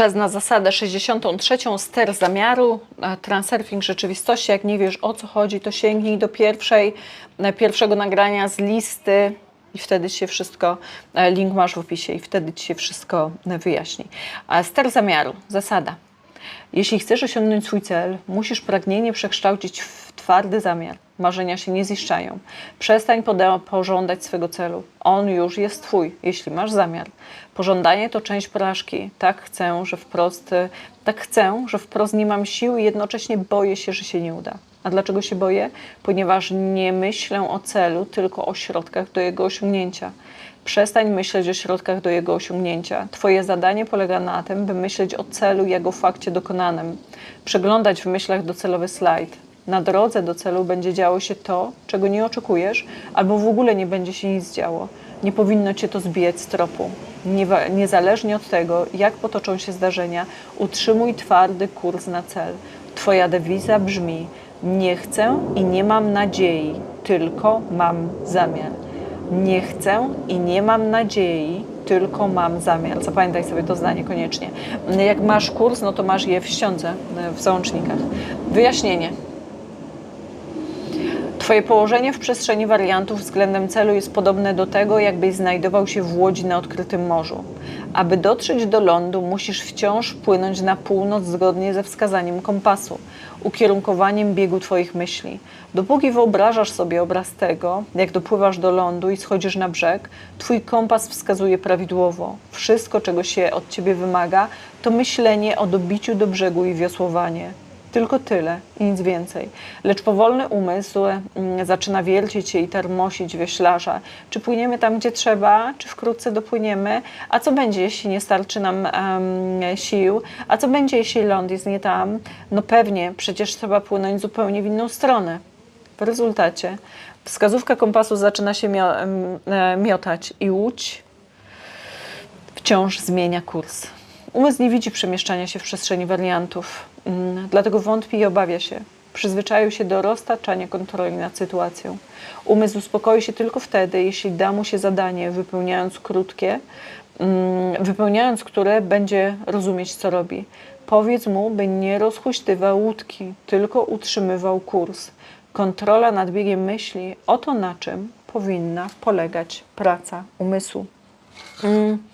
Czas na zasadę 63. Ster zamiaru, transurfing rzeczywistości. Jak nie wiesz o co chodzi, to sięgnij do pierwszej, e, pierwszego nagrania z listy i wtedy się wszystko, e, link masz w opisie i wtedy ci się wszystko e, wyjaśni. Ster zamiaru, zasada. Jeśli chcesz osiągnąć swój cel, musisz pragnienie przekształcić w twardy zamiar. Marzenia się nie ziszczają. Przestań pożądać swego celu. On już jest twój, jeśli masz zamiar. Pożądanie to część porażki. Tak chcę, że wprost, y, tak chcę, że wprost nie mam sił i jednocześnie boję się, że się nie uda. A dlaczego się boję? Ponieważ nie myślę o celu, tylko o środkach do jego osiągnięcia. Przestań myśleć o środkach do jego osiągnięcia. Twoje zadanie polega na tym, by myśleć o celu i jego fakcie dokonanym. Przeglądać w myślach docelowy slajd. Na drodze do celu będzie działo się to, czego nie oczekujesz, albo w ogóle nie będzie się nic działo. Nie powinno cię to zbijać z tropu. Niezależnie od tego, jak potoczą się zdarzenia, utrzymuj twardy kurs na cel. Twoja dewiza brzmi: Nie chcę i nie mam nadziei, tylko mam zamiar. Nie chcę i nie mam nadziei, tylko mam zamiar. Zapamiętaj sobie to zdanie koniecznie. Jak masz kurs, no to masz je w ściądze, w załącznikach. Wyjaśnienie. Twoje położenie w przestrzeni wariantów względem celu jest podobne do tego, jakbyś znajdował się w łodzi na odkrytym morzu. Aby dotrzeć do lądu, musisz wciąż płynąć na północ zgodnie ze wskazaniem kompasu, ukierunkowaniem biegu Twoich myśli. Dopóki wyobrażasz sobie obraz tego, jak dopływasz do lądu i schodzisz na brzeg, Twój kompas wskazuje prawidłowo. Wszystko, czego się od Ciebie wymaga, to myślenie o dobiciu do brzegu i wiosłowanie. Tylko tyle i nic więcej. Lecz powolny umysł mm, zaczyna wiercić się i termosić wioślarza. Czy płyniemy tam, gdzie trzeba, czy wkrótce dopłyniemy? A co będzie, jeśli nie starczy nam em, sił? A co będzie, jeśli ląd jest nie tam? No pewnie, przecież trzeba płynąć zupełnie w inną stronę. W rezultacie wskazówka kompasu zaczyna się e, miotać i łódź wciąż zmienia kurs. Umysł nie widzi przemieszczania się w przestrzeni wariantów, mm, dlatego wątpi i obawia się. Przyzwyczaił się do roztaczania kontroli nad sytuacją. Umysł uspokoi się tylko wtedy, jeśli da mu się zadanie, wypełniając krótkie, mm, wypełniając które będzie rozumieć, co robi. Powiedz mu, by nie rozhuśtywał łódki, tylko utrzymywał kurs. Kontrola nad biegiem myśli, oto na czym powinna polegać praca umysłu. Mm.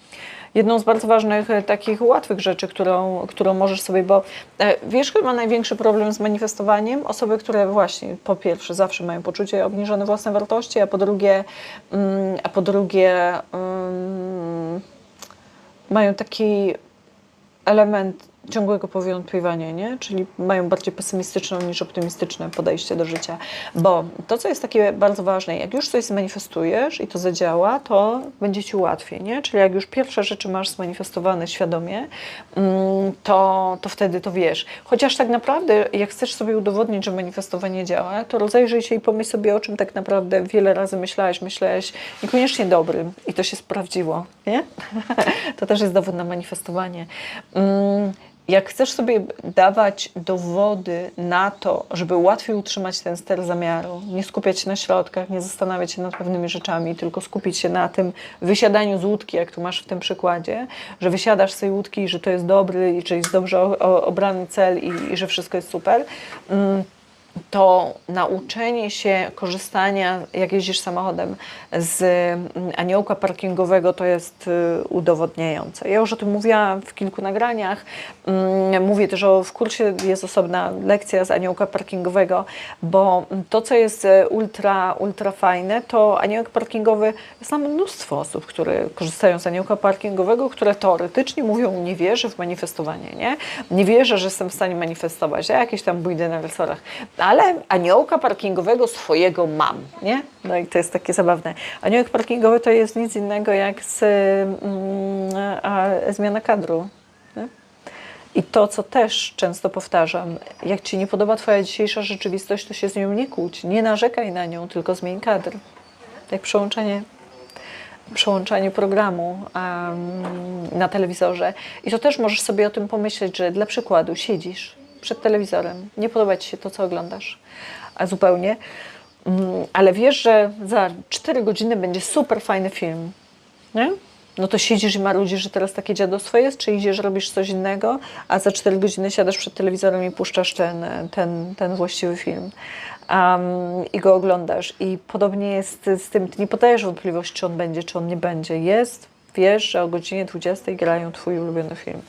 Jedną z bardzo ważnych, e, takich łatwych rzeczy, którą, którą możesz sobie, bo e, wiesz, ma największy problem z manifestowaniem? Osoby, które właśnie po pierwsze zawsze mają poczucie obniżonej własnej wartości, a po drugie, mm, a po drugie mm, mają taki element ciągłego powątpiewania, nie? czyli mają bardziej pesymistyczne niż optymistyczne podejście do życia. Bo to, co jest takie bardzo ważne, jak już coś zmanifestujesz i to zadziała, to będzie ci łatwiej. Nie? Czyli jak już pierwsze rzeczy masz zmanifestowane świadomie, mm, to, to wtedy to wiesz. Chociaż tak naprawdę, jak chcesz sobie udowodnić, że manifestowanie działa, to rozejrzyj się i pomyśl sobie, o czym tak naprawdę wiele razy myślałeś, myślałeś niekoniecznie dobrym i to się sprawdziło. Nie? to też jest dowód na manifestowanie. Jak chcesz sobie dawać dowody na to, żeby łatwiej utrzymać ten ster zamiaru, nie skupiać się na środkach, nie zastanawiać się nad pewnymi rzeczami, tylko skupić się na tym wysiadaniu z łódki, jak tu masz w tym przykładzie, że wysiadasz z tej łódki że to jest dobry i że jest dobrze obrany cel i, i że wszystko jest super, mm, to nauczenie się korzystania, jak jeździsz samochodem, z mm, aniołka parkingowego to jest y, udowodniające. Ja już o tym mówiłam w kilku nagraniach. Mm, Mówię też, że w kursie jest osobna lekcja z aniołka parkingowego, bo to, co jest e, ultra, ultra fajne, to aniołek parkingowy, tam mnóstwo osób, które korzystają z aniołka parkingowego, które teoretycznie mówią, nie wierzę w manifestowanie, nie? Nie wierzę, że jestem w stanie manifestować, ja jakieś tam bójdę na resorach ale aniołka parkingowego swojego mam, nie? No i to jest takie zabawne. Aniołek parkingowy to jest nic innego jak z, mm, a, zmiana kadru. Nie? I to, co też często powtarzam, jak Ci nie podoba Twoja dzisiejsza rzeczywistość, to się z nią nie kłóć. Nie narzekaj na nią, tylko zmień kadr. Jak przełączenie przełączanie programu um, na telewizorze. I to też możesz sobie o tym pomyśleć, że dla przykładu siedzisz przed telewizorem, nie podoba Ci się to, co oglądasz, a zupełnie, mm, ale wiesz, że za 4 godziny będzie super fajny film, nie? no to siedzisz i marudzisz, że teraz takie dziadostwo jest, czy idziesz, robisz coś innego, a za 4 godziny siadasz przed telewizorem i puszczasz ten, ten, ten właściwy film um, i go oglądasz. I podobnie jest z tym, ty nie podajesz wątpliwości, czy on będzie, czy on nie będzie. Jest, wiesz, że o godzinie 20 grają twój ulubiony film,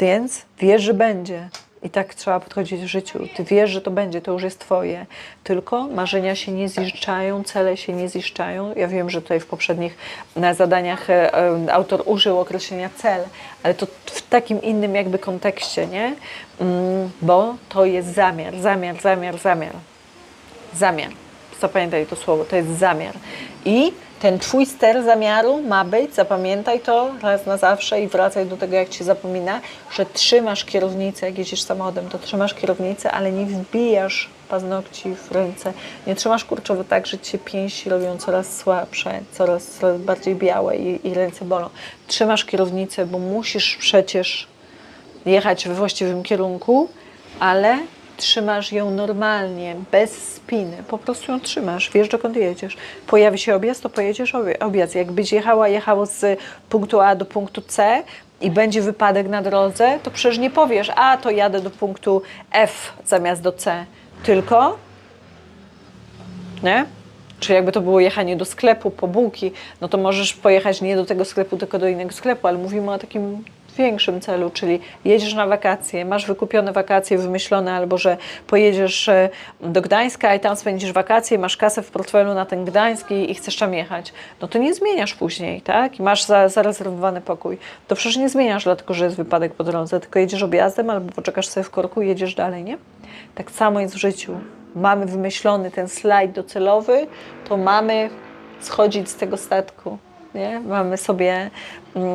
więc wiesz, że będzie. I tak trzeba podchodzić w życiu. Ty wiesz, że to będzie, to już jest Twoje. Tylko marzenia się nie ziszczają, cele się nie ziszczają. Ja wiem, że tutaj w poprzednich zadaniach e, e, autor użył określenia cel, ale to w takim innym jakby kontekście, nie? Mm, bo to jest zamiar, zamiar, zamiar, zamiar. Zamiar. Zapamiętaj to słowo, to jest zamiar. I ten twój ster zamiaru ma być, zapamiętaj to raz na zawsze i wracaj do tego, jak ci zapomina, że trzymasz kierownicę, jak jedziesz samochodem, to trzymasz kierownicę, ale nie wbijasz paznokci w ręce. Nie trzymasz kurczowo tak, że ci się pięści robią coraz słabsze, coraz, coraz bardziej białe i, i ręce bolą. Trzymasz kierownicę, bo musisz przecież jechać we właściwym kierunku, ale trzymasz ją normalnie, bez spiny. Po prostu ją trzymasz, wiesz dokąd jedziesz. Pojawi się objazd, to pojedziesz objazd. Jakbyś jechała, jechało z punktu A do punktu C i będzie wypadek na drodze, to przecież nie powiesz, a to jadę do punktu F zamiast do C. Tylko nie? Czy jakby to było jechanie do sklepu po bułki, no to możesz pojechać nie do tego sklepu, tylko do innego sklepu, ale mówimy o takim większym celu, czyli jedziesz na wakacje, masz wykupione wakacje wymyślone, albo że pojedziesz e, do Gdańska i tam spędzisz wakacje, masz kasę w portfelu na ten Gdańsk i, chcesz tam jechać, no to nie zmieniasz później, tak? I masz za, zarezerwowany pokój. To przecież nie zmieniasz, dlatego że jest wypadek po drodze, tylko jedziesz objazdem albo poczekasz sobie w korku i jedziesz dalej, nie? Tak samo jest w życiu. Mamy wymyślony ten slajd docelowy, to mamy schodzić z tego statku. Nie? Mamy sobie,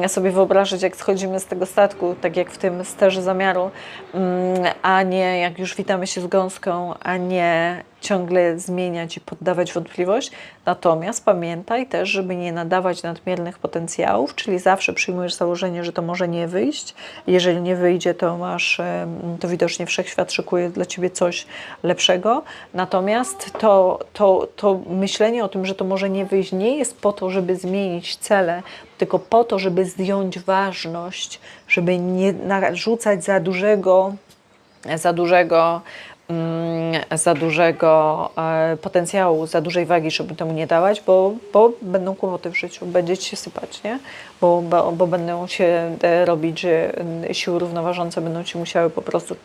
sobie wyobrażać, jak schodzimy z tego statku, tak jak w tym sterze zamiaru, mm, a nie jak już witamy się z gąską, a nie ciągle zmieniać i poddawać wątpliwość. Natomiast pamiętaj też, żeby nie nadawać nadmiernych potencjałów, czyli zawsze przyjmujesz założenie, że to może nie wyjść. Jeżeli nie wyjdzie, to masz, to widocznie wszechświat szykuje dla ciebie coś lepszego. Natomiast to, to, to myślenie o tym, że to może nie wyjść, nie jest po to, żeby zmienić cele, tylko po to, żeby zdjąć ważność, żeby nie narzucać za dużego za dużego, mm, za dużego e, potencjału, za dużej wagi, żeby temu nie dawać, bo, bo będą kłopoty w życiu, będzie ci się sypać, nie? Bo, bo, bo będą się e, robić, że siły równoważące będą ci musiały po prostu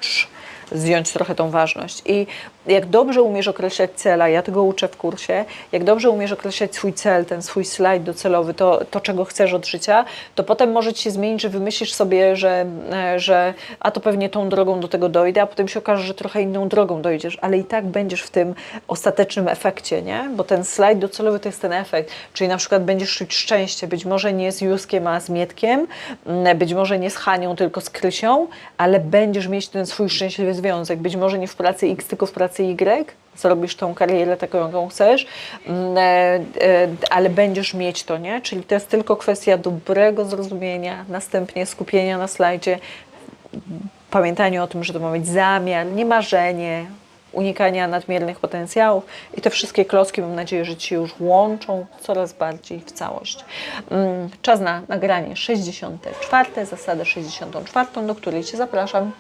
zdjąć trochę tą ważność. I jak dobrze umiesz określać cela, ja tego uczę w kursie, jak dobrze umiesz określać swój cel, ten swój slajd docelowy, to, to czego chcesz od życia, to potem może ci się zmienić, że wymyślisz sobie, że, e, że a to pewnie tą drogą do tego dojdę, a potem się okaże, że trochę inną drogą dojdziesz, ale i tak będziesz w tym ostatecznym efekcie, nie? Bo ten slajd docelowy to jest ten efekt, czyli na przykład będziesz czuć szczęście, być może nie z Juskiem, a z Mietkiem, być może nie z Hanią, tylko z Krysią, ale będziesz mieć ten swój szczęśliwy związek, być może nie w pracy X, tylko w pracy Y, zrobisz tą karierę taką, jaką chcesz, mm, e, e, ale będziesz mieć to, nie? Czyli to jest tylko kwestia dobrego zrozumienia, następnie skupienia na slajdzie, pamiętaniu o tym, że to ma być zamiar, nie marzenie, unikania nadmiernych potencjałów i te wszystkie klocki mam nadzieję, że Ci już łączą coraz bardziej w całość. Mm, Czas na nagranie 64, zasadę 64, do której Cię zapraszam.